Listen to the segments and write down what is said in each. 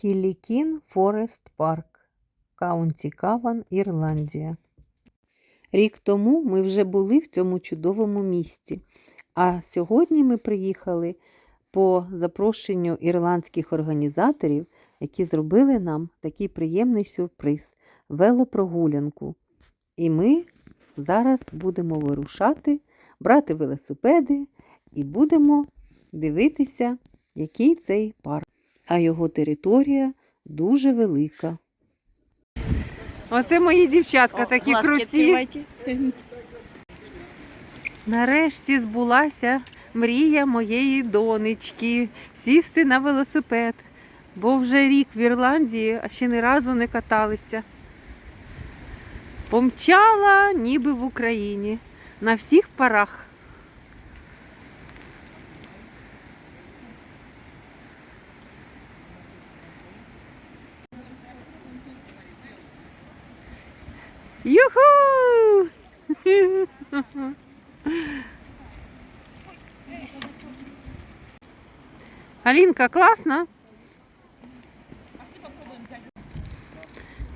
Кілікін Форест Парк, Каунті Каван, Ірландія. Рік тому ми вже були в цьому чудовому місті, а сьогодні ми приїхали по запрошенню ірландських організаторів, які зробили нам такий приємний сюрприз велопрогулянку. І ми зараз будемо вирушати, брати велосипеди і будемо дивитися, який цей парк. А його територія дуже велика. Оце мої дівчатка такі круті. Нарешті збулася мрія моєї донечки сісти на велосипед, бо вже рік в Ірландії, а ще ні разу не каталися. Помчала ніби в Україні на всіх парах. Юху! Алінка, класно?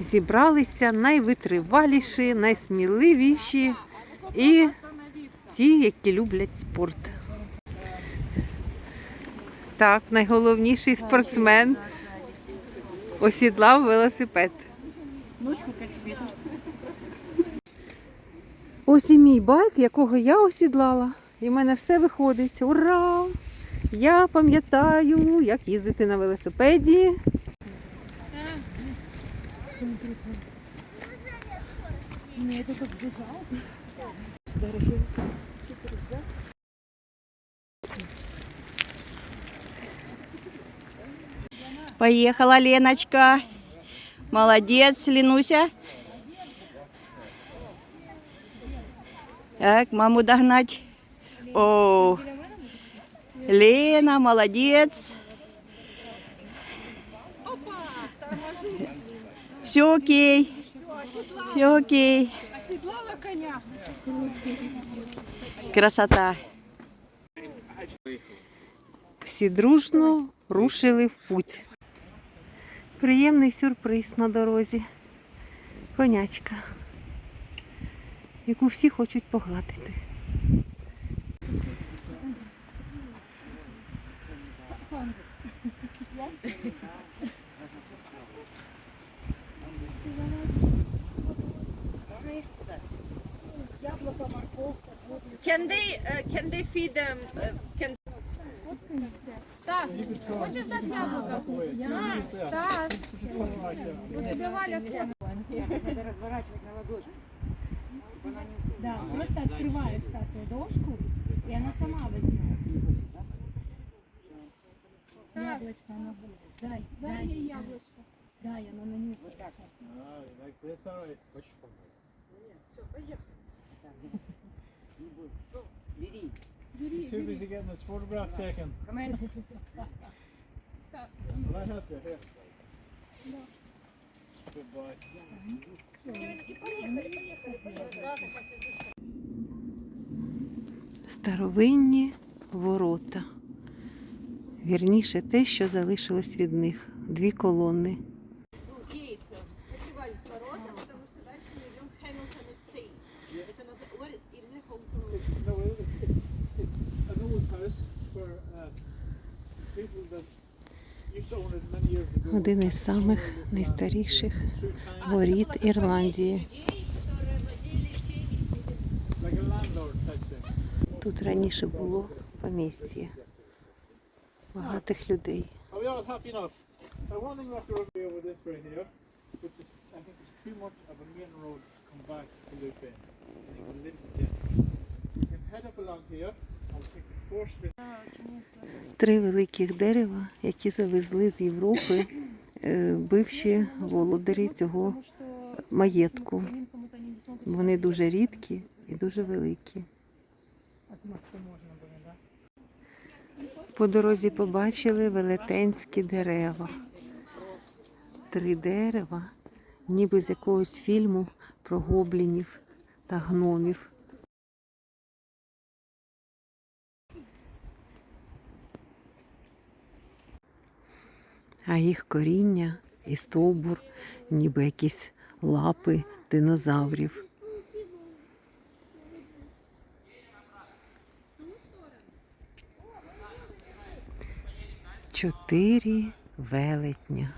Зібралися найвитриваліші, найсміливіші і ті, які люблять спорт. Так, найголовніший спортсмен осідлав велосипед. Ночку как свет. Ось і мій байк, якого я осідлала. І в мене все виходить. Ура! Я пам'ятаю, як їздити на велосипеді. Поехала Леночка. Молодец, Ленуся. Так, маму догнать. О, Лена, молодец. Все окей. Все окей. Красота. Всі дружно рушили в путь. Приємний сюрприз на дорозі. Конячка, яку всі хочуть погладити. Can they uh, can they feed them? Uh, can Стас, хочешь дать яблоко? Стас, вот тебе Валя сфоткала. Да, просто открываешь, Стас, ладошку, и она сама возьмет. Яблочко она будет. Дай, Дай дай, ей яблочко. дай, она на нюхает. like this, all right. He's too busy getting his photograph taken. Come in. Right up there, here. Boy. Старовинні ворота. Вірніше те, що залишилось від них. Дві колони. закрывались ворота, потому что дальше мы идем в Hamilton Estate. Это называется или Home No, it's, it's, it's an old house for uh, people that used to own it many years ago. один із самих найстаріших воріт Ірландії. Тут раніше було помістя багатих людей. Три великих дерева, які завезли з Європи е, бивші володарі цього маєтку. Вони дуже рідкі і дуже великі. По дорозі побачили велетенські дерева. Три дерева, ніби з якогось фільму про гоблінів та гномів. А їх коріння і стовбур, ніби якісь лапи динозаврів. Чотири велетня.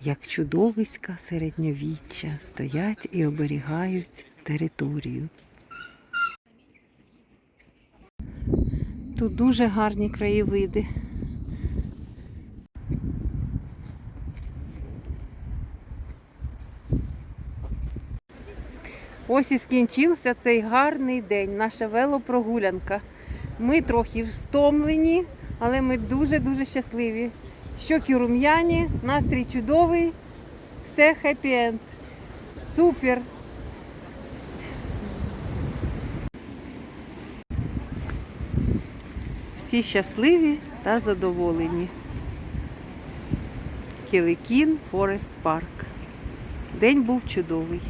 Як чудовиська середньовіччя стоять і оберігають територію. Тут дуже гарні краєвиди. Ось і скінчився цей гарний день, наша велопрогулянка. Ми трохи втомлені, але ми дуже-дуже щасливі. Щоки рум'яні, настрій чудовий, все хеппі-енд. Супер! Всі щасливі та задоволені. Кіликін Форест Парк. День був чудовий.